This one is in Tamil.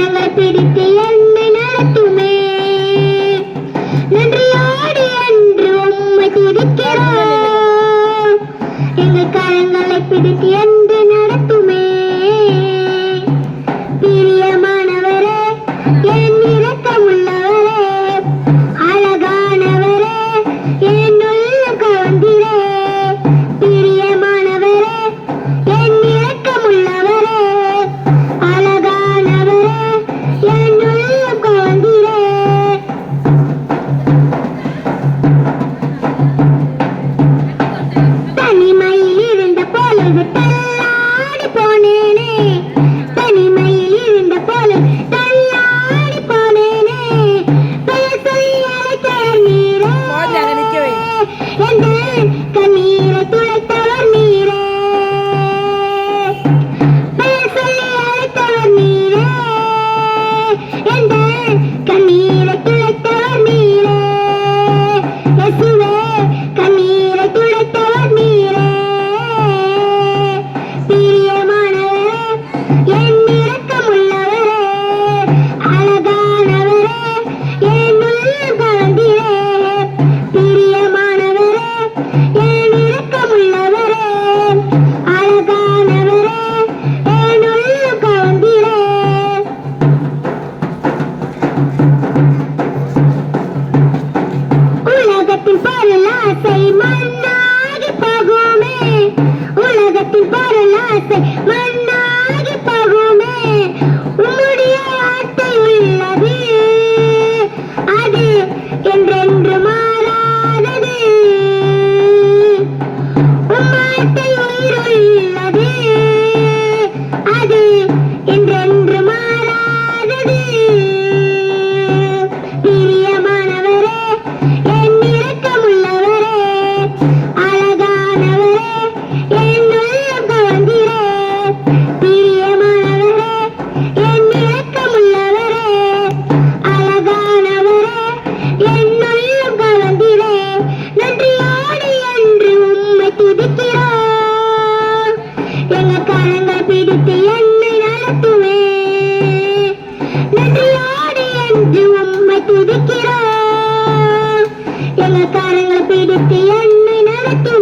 கரங்கள் பிடித்து அன்பை நடத்துமே. நன்றியோடு போனே பொருளாசை மண்ணாகி போகுமே. உலகத்தின் பொருளாசை மண்ண காரங்கள் பிடித்து என்னை நடத்தும்